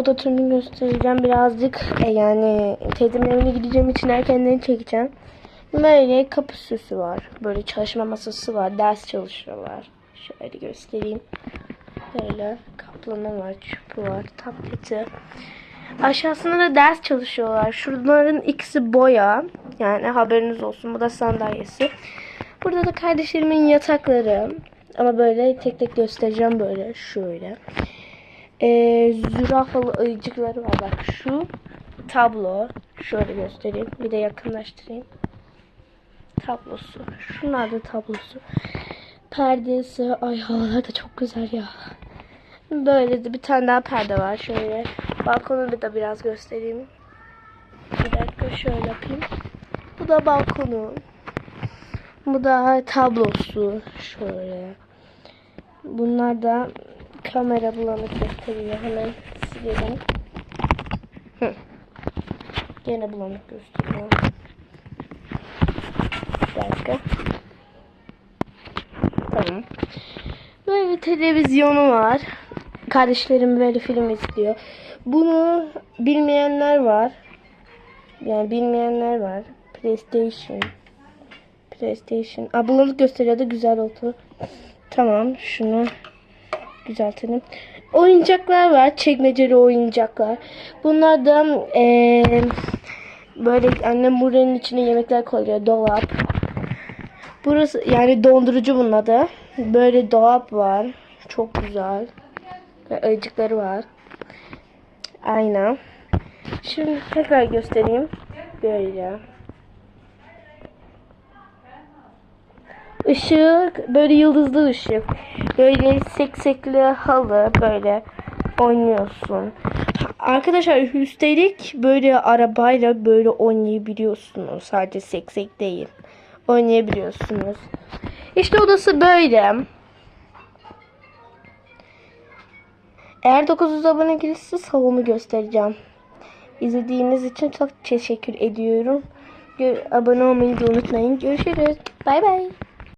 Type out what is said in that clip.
Oda turunu göstereceğim birazcık. E, yani teyzemin evine gideceğim için erkenden çekeceğim. Böyle kapı süsü var. Böyle çalışma masası var. Ders çalışıyorlar. Şöyle göstereyim. Böyle kaplama var, çupu var, tableti. Aşağısında da ders çalışıyorlar. Şunların ikisi boya. Yani haberiniz olsun. Bu da sandalyesi. Burada da kardeşlerimin yatakları. Ama böyle tek tek göstereceğim böyle. Şöyle. Ee, zürafalı ayıcıkları var. Bak şu tablo. Şöyle göstereyim. Bir de yakınlaştırayım. Tablosu. Şunlar da tablosu. Perdesi. Ay havalar da çok güzel ya. Böyle de bir tane daha perde var. Şöyle balkonu da biraz göstereyim. Bir dakika şöyle yapayım. Bu da balkonu. Bu da tablosu. Şöyle. Bunlar da kamera bulanık gösteriyor. Hemen silelim. Hı. Gene bulanık gösteriyor. Bir dakika. Tamam. Böyle bir televizyonu var. Kardeşlerim böyle film izliyor. Bunu bilmeyenler var. Yani bilmeyenler var. PlayStation. PlayStation. Aa, bulanık gösteriyordu. Güzel oldu. Tamam. Şunu düzeltelim. Oyuncaklar var. Çekmeceli oyuncaklar. Bunlar da eee, böyle annem buranın içine yemekler koyuyor. Dolap. Burası yani dondurucu bunun adı. Böyle dolap var. Çok güzel. Ayıcıkları var. Ayna. Şimdi tekrar göstereyim. Böyle. Işık böyle yıldızlı ışık. Böyle seksekli halı böyle oynuyorsun. Arkadaşlar üstelik böyle arabayla böyle oynayabiliyorsunuz. Sadece seksek değil. Oynayabiliyorsunuz. İşte odası böyle. Eğer 900 abone gelirse salonu göstereceğim. İzlediğiniz için çok teşekkür ediyorum. Abone olmayı unutmayın. Görüşürüz. Bay bay.